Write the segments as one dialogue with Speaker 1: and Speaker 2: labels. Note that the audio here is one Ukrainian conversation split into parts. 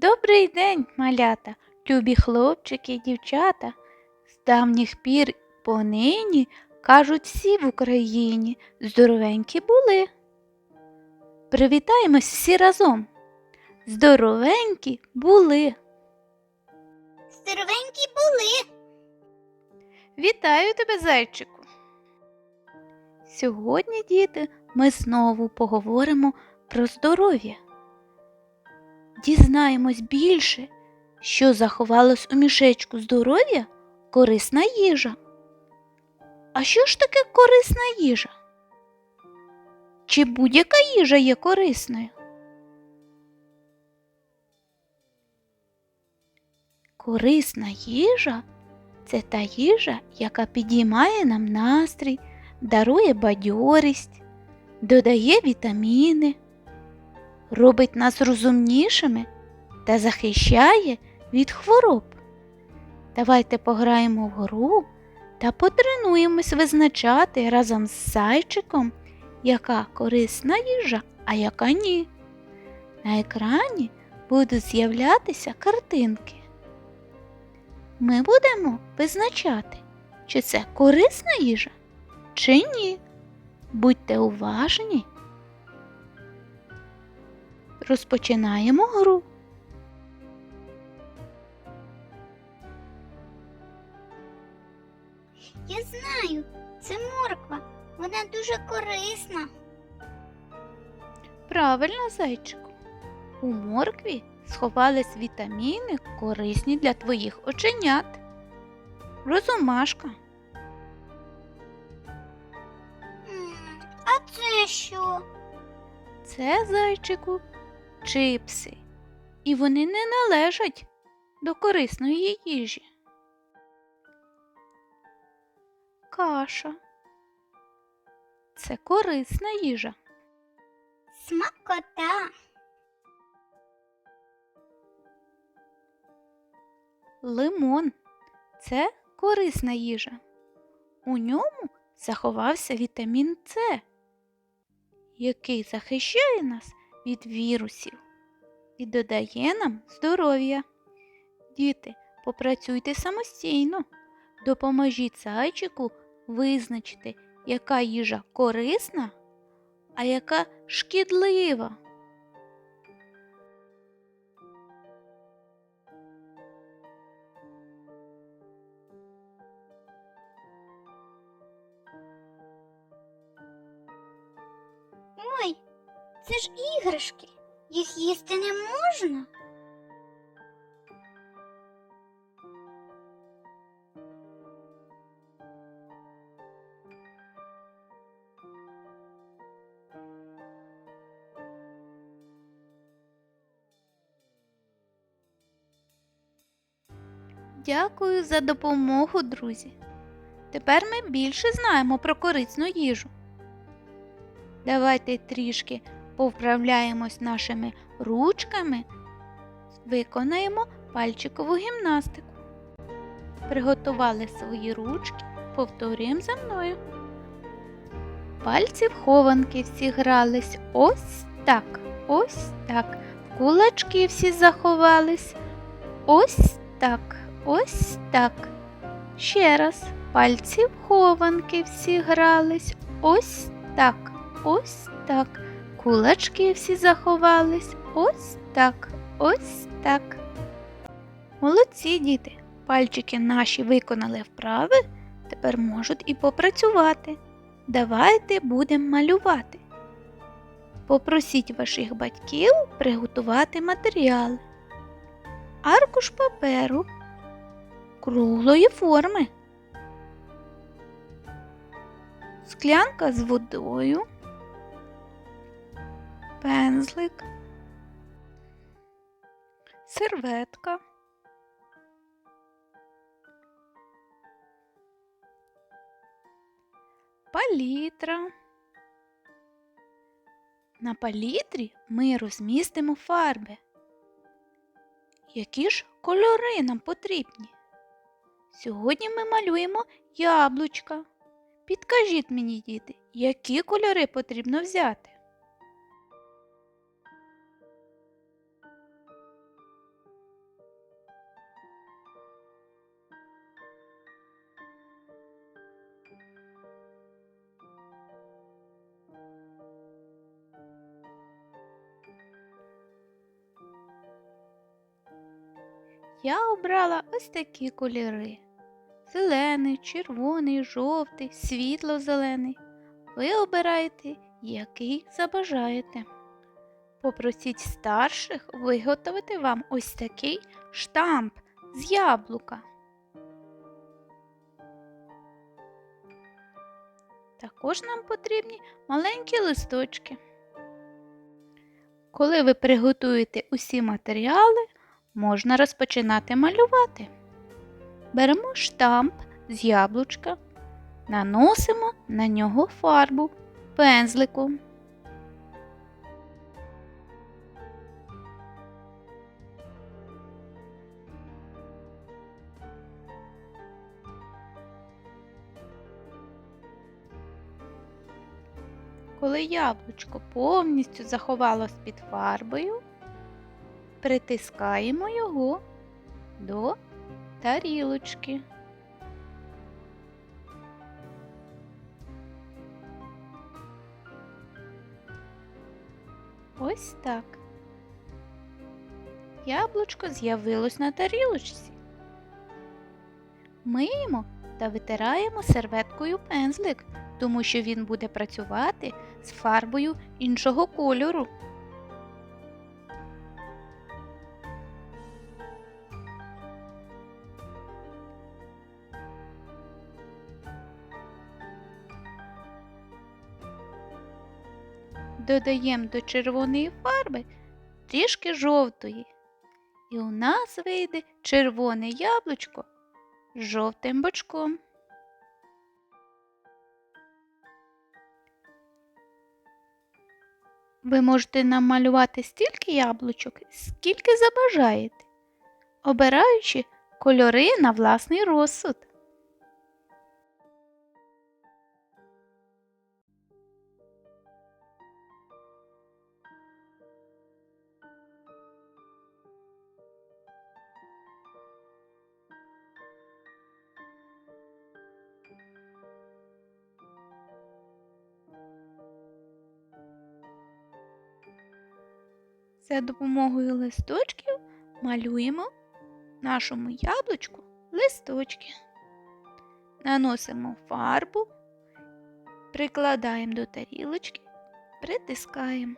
Speaker 1: Добрий день, малята, любі хлопчики і дівчата. З давніх пір понині кажуть всі в Україні здоровенькі були. Привітаємось всі разом. Здоровенькі були.
Speaker 2: Здоровенькі були.
Speaker 1: Вітаю тебе, зайчику. Сьогодні, діти, ми знову поговоримо про здоров'я. Дізнаємось більше, що заховалось у мішечку здоров'я корисна їжа. А що ж таке корисна їжа? Чи будь-яка їжа є корисною? Корисна їжа це та їжа, яка підіймає нам настрій, дарує бадьорість, додає вітаміни, робить нас розумнішими та захищає від хвороб. Давайте пограємо в гру та потренуємось визначати разом з зайчиком, яка корисна їжа, а яка ні. На екрані будуть з'являтися картинки. Ми будемо визначати, чи це корисна їжа, чи ні. Будьте уважні. Розпочинаємо гру.
Speaker 2: Я знаю, це морква. Вона дуже корисна.
Speaker 1: Правильно, зайчику. У моркві сховались вітаміни, корисні для твоїх оченят. Розумашка.
Speaker 2: М, А це що?
Speaker 1: Це зайчику чипси. І вони не належать до корисної їжі. Каша. Це корисна їжа.
Speaker 2: Смакота.
Speaker 1: Лимон це корисна їжа. У ньому заховався вітамін С, який захищає нас від вірусів і додає нам здоров'я. Діти, попрацюйте самостійно, допоможіть зайчику визначити, яка їжа корисна, а яка шкідлива.
Speaker 2: Їх їсти не можна.
Speaker 1: Дякую за допомогу, друзі. Тепер ми більше знаємо про корисну їжу. Давайте трішки повправляємось нашими ручками, виконаємо пальчикову гімнастику. Приготували свої ручки, повторюємо за мною. Пальці в хованки всі грались ось так, ось так. Кулачки всі заховались. Ось так, ось так. Ще раз. Пальці в хованки всі грались. Ось так, ось так. Кулачки всі заховались. Ось так, ось так. Молодці діти. Пальчики наші виконали вправи, тепер можуть і попрацювати. Давайте будемо малювати. Попросіть ваших батьків приготувати матеріали. Аркуш паперу круглої форми. Склянка з водою, пензлик, серветка, палітра. На палітрі ми розмістимо фарби. Які ж кольори нам потрібні? Сьогодні ми малюємо яблучка. Підкажіть мені, діти, які кольори потрібно взяти? Я обрала ось такі кольори: зелений, червоний, жовтий, світло-зелений. Ви обираєте, який забажаєте. Попросіть старших виготовити вам ось такий штамп з яблука. Також нам потрібні маленькі листочки. Коли ви приготуєте усі матеріали, можна розпочинати малювати. Беремо штамп з яблучка, наносимо на нього фарбу пензликом. Коли яблучко повністю заховалось під фарбою, притискаємо його до тарілочки. Ось так. Яблучко з'явилось на тарілочці. Миємо та витираємо серветкою пензлик, тому що він буде працювати з фарбою іншого кольору. Додаємо до червоної фарби трішки жовтої. І у нас вийде червоне яблучко з жовтим бочком. Ви можете намалювати стільки яблучок, скільки забажаєте, обираючи кольори на власний розсуд. За допомогою листочків малюємо нашому яблучку листочки. Наносимо фарбу, прикладаємо до тарілочки, притискаємо.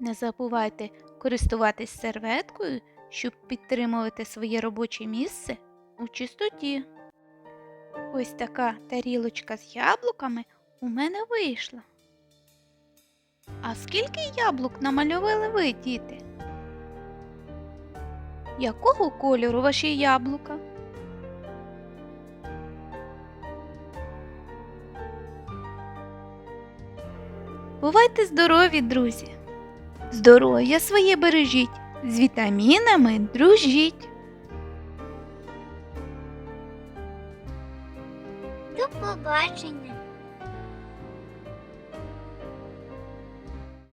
Speaker 1: Не забувайте користуватись серветкою, щоб підтримувати своє робоче місце у чистоті. Ось така тарілочка з яблуками у мене вийшла. А скільки яблук намалювали ви, діти? Якого кольору ваші яблука? Бувайте здорові, друзі! Здоров'я своє бережіть, з вітамінами дружіть!
Speaker 2: До побачення.